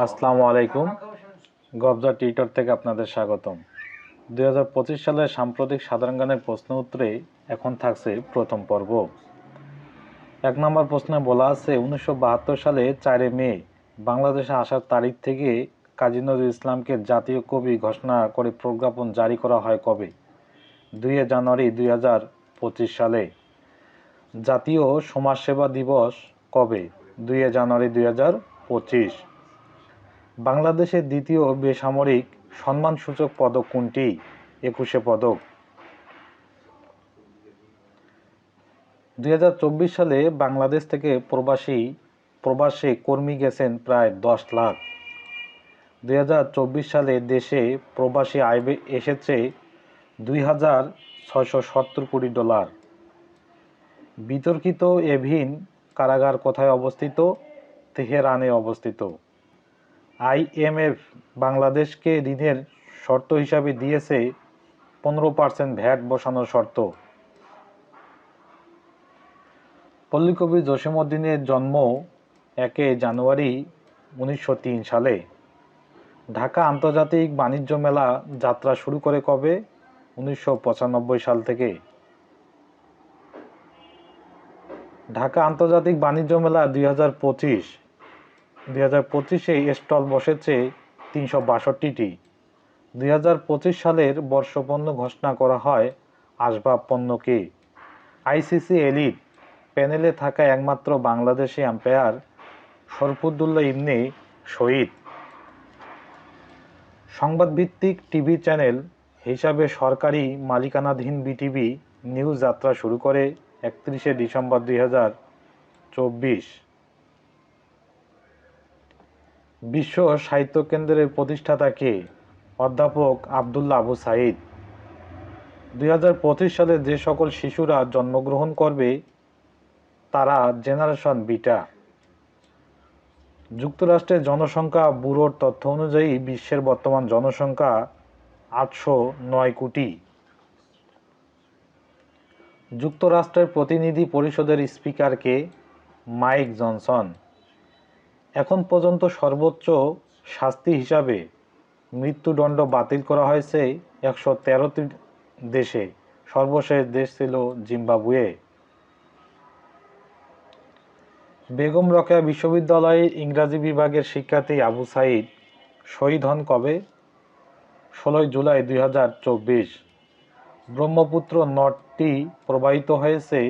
আসসালামু আলাইকুম। গবজা টিউটর থেকে আপনাদের স্বাগতম। দুই হাজার পঁচিশ সালের সাম্প্রতিক সাধারণ জ্ঞানের প্রশ্ন উত্তরে এখন থাকছে প্রথম পর্ব। এক নম্বর প্রশ্নে বলা আছে, উনিশশো বাহাত্তর সালে চারে মে, বাংলাদেশে আসার তারিখ থেকে কাজী নজরুল ইসলামকে জাতীয় কবি ঘোষণা করে প্রজ্ঞাপন জারি করা হয় কবে? দুই জানুয়ারি দুই হাজার পঁচিশ সালে। জাতীয় সমাজসেবা দিবস কবে? দুই জানুয়ারি দুই হাজার পঁচিশ। বাংলাদেশের দ্বিতীয় বেসামরিক সম্মানসূচক পদক কোনটি? একুশে পদক। দুই হাজার চব্বিশ সালে বাংলাদেশ থেকে প্রবাসী, প্রবাসে কর্মী গেছেন প্রায় দশ লাখ। দুই হাজার চব্বিশ সালে দেশে প্রবাসী আয় এসেছে দুই হাজার ছয়শো সত্তর কোটি ডলার। বিতর্কিত এভিন কারাগার কোথায় অবস্থিত? তেহরানে অবস্থিত। আইএমএফ বাংলাদেশকে ঋণের শর্ত হিসাবে দিয়েছে পনেরো পার্সেন্ট ভ্যাট বসানোর শর্ত। পল্লীকবি জসীমউদ্দিনের জন্ম একে জানুয়ারি উনিশশো তিন সালে। ঢাকা আন্তর্জাতিক বাণিজ্য মেলা যাত্রা শুরু করে কবে? উনিশশো পঁচানব্বই সাল থেকে। ঢাকা আন্তর্জাতিক বাণিজ্য মেলা দুই হাজার পঁচিশ। দুই হাজার পঁচিশে স্টল বসেছে তিনশো বাষট্টিটি। দুই হাজার পঁচিশ সালের বর্ষপণ্য ঘোষণা করা হয় আসবাব পণ্যকে আইসিসি এলিট প্যানেলে থাকা একমাত্র বাংলাদেশি আম্পায়ার শরফুদ্দুল্লাহ ইবনে শহীদ। সংবাদভিত্তিক টিভি চ্যানেল হিসাবে সরকারি মালিকানাধীন বিটিভি নিউজ যাত্রা শুরু করে একত্রিশে ডিসেম্বর দুই হাজার চব্বিশ। বিশ্ব সাহিত্য কেন্দ্রের প্রতিষ্ঠাতা কে? অধ্যাপক আবদুল্লাহ আবু সাইদ দুই হাজার পঁচিশ সালে যে সকল শিশুরা জন্মগ্রহণ করবে, তারা জেনারেশন বিটা। যুক্তরাষ্ট্রের জনসংখ্যা ব্যুরোর তথ্য অনুযায়ী বিশ্বের বর্তমান জনসংখ্যা আটশো নয় কোটি। যুক্তরাষ্ট্রের প্রতিনিধি পরিষদের স্পিকারকে মাইক জনসন। এখন পর্যন্ত সর্বোচ্চ শাস্তি হিসাবে মৃত্যুদণ্ড বাতিল করা হয়েছে একশো তেরোটি দেশে। সর্বশেষ দেশ ছিল জিম্বাবুয়ে। বেগম রকেয়া বিশ্ববিদ্যালয়ের ইংরাজি বিভাগের শিক্ষার্থী আবু সাইদ শহীদ হন কবে? ষোলোই জুলাই দুই হাজার চব্বিশ। ব্রহ্মপুত্র নদটি প্রবাহিত হয়েছে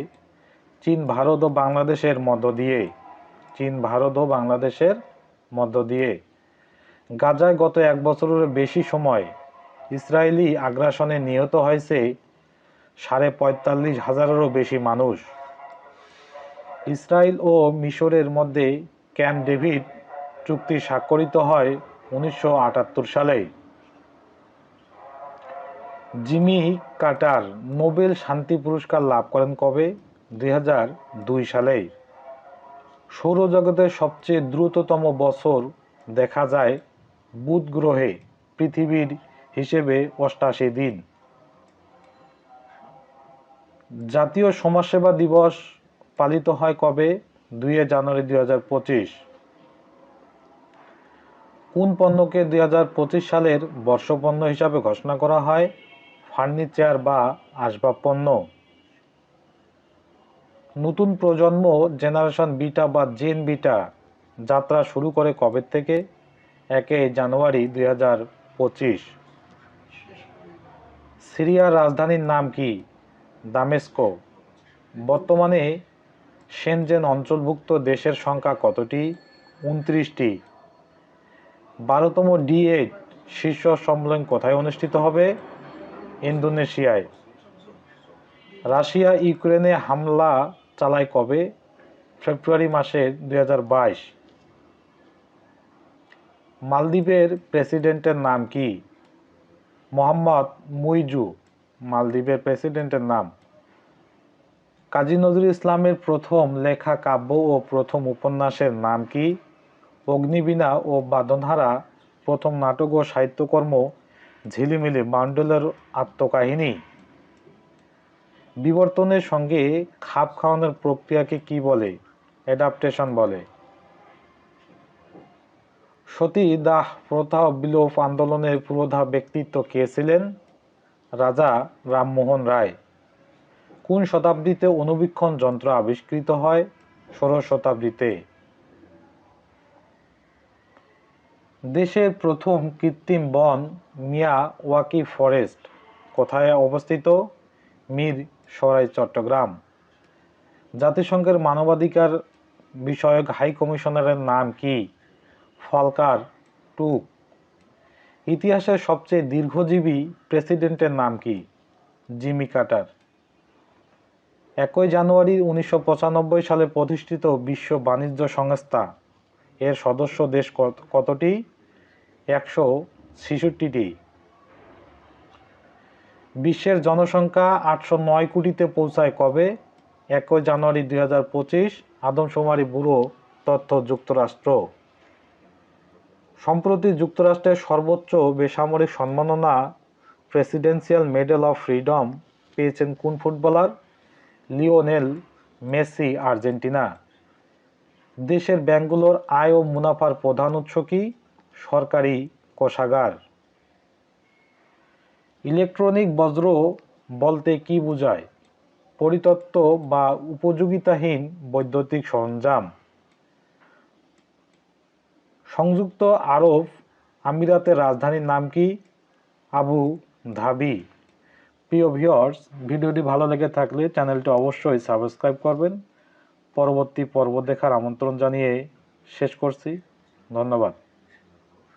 চীন, ভারত ও বাংলাদেশের মধ্য দিয়ে। চীন, ভারত ও বাংলাদেশের মধ্য দিয়ে। গাজায় গত এক বছরের বেশি সময় ইসরায়েলি আগ্রাসনে নিহত হয়েছে সাড়ে পঁয়তাল্লিশ হাজারেরও বেশি মানুষ। ইসরায়েল ও মিশরের মধ্যে ক্যাম্প ডেভিড চুক্তি স্বাক্ষরিত হয় উনিশশো আটাত্তর সালে। জিমি কাটার নোবেল শান্তি পুরস্কার লাভ করেন কবে? দুই হাজার দুই সালে। সৌরজগতের সবচেয়ে দ্রুততম বছর দেখা যায় বুধ গ্রহে, পৃথিবীর হিসেবে অষ্টাশি দিন। জাতীয় সমাজসেবা দিবস পালিত হয় কবে? দুই জানুয়ারি দুই হাজার পঁচিশ। কোন পণ্যকে দুই হাজার পঁচিশ সালের বর্ষপণ্য হিসাবে ঘোষণা করা হয়? ফার্নিচার বা আসবাব পণ্য নতুন প্রজন্ম জেনারেশন বিটা বা জেন বিটা যাত্রা শুরু করে কবে থেকে? একে জানুয়ারি দুই হাজার পঁচিশ। সিরিয়ার রাজধানীর নাম কি? দামেস্কো। বর্তমানে সেনজেন অঞ্চলভুক্ত দেশের সংখ্যা কতটি? উনত্রিশটি। বারোতম ডি এইট শীর্ষ সম্মেলন কোথায় অনুষ্ঠিত হবে? ইন্দোনেশিয়ায়। রাশিয়া ইউক্রেনে হামলা চালায় কবে? ফেব্রুয়ারি মাসে দু হাজার বাইশ। মালদ্বীপের প্রেসিডেন্টের নাম কি? মোহাম্মদ মুইজু, মালদ্বীপের প্রেসিডেন্টের নাম। কাজী নজরুল ইসলামের প্রথম লেখা কাব্য ও প্রথম উপন্যাসের নাম কি? অগ্নিবীণা ও বাদনহারা প্রথম নাটক ও সাহিত্যকর্ম, ঝিলিমিলি মান্ডলের আত্মকাহিনী। বিবর্তনের সঙ্গে খাপ খাওয়ানোর প্রক্রিয়াকে কি বলে? অ্যাডাপ্টেশন বলে। সতী দাহ প্রথা বিলোপ আন্দোলনের পুরোধা ব্যক্তিত্ব কে ছিলেন? রাজা রামমোহন রায়। কোন শতাব্দীতে অনুবীক্ষণ যন্ত্র আবিষ্কৃত হয়? ষোড়শ শতাব্দীতে। দেশের প্রথম কৃত্রিম বন মিয়া ওয়াকি ফরেস্ট কোথায় অবস্থিত? মীর সরাই চট্টগ্রাম। জাতিসংঘের মানবাধিকার বিষয়ক হাই কমিশনারের নাম কি? ফলকার টু। ইতিহাসের সবচেয়ে দীর্ঘজীবী প্রেসিডেন্টের নাম কি? Jimmy Carter. একই জানুয়ারি উনিশশো পঁচানব্বই সালে প্রতিষ্ঠিত বিশ্ব বাণিজ্য সংস্থা। এর সদস্য দেশ কত- কতটি? একশো ছেষট্টিটি। বিশ্বের জনসংখ্যা আটশো নয় কোটিতে পৌঁছায় কবে? একই জানুয়ারি দুই হাজার পঁচিশ, আদমশুমারি ব্যুরো, তথ্য যুক্তরাষ্ট্র। সম্প্রতি যুক্তরাষ্ট্রের সর্বোচ্চ বেসামরিক সম্মাননা প্রেসিডেন্সিয়াল মেডেল অফ ফ্রিডম পেয়েছেন কোন ফুটবলার? Lionel Messi, Argentina. দেশের ব্যাংকগুলোর আয় ও মুনাফার প্রধান উৎস কি? সরকারি কোষাগার। ইলেকট্রনিক বজ্র বলতে কি বোঝায়? পরিতত্ত্ব বা উপযোগিতাহীন বৈদ্যুতিক সরঞ্জাম। সংযুক্ত আরব আমিরাতের রাজধানীর নাম কি? Abu Dhabi. প্রিয় ভিউয়ার্স, ভিডিওটি ভালো লেগে থাকলে চ্যানেলটি অবশ্যই সাবস্ক্রাইব করবেন। পরবর্তী পর্ব দেখার আমন্ত্রণ জানিয়ে শেষ করছি। ধন্যবাদ।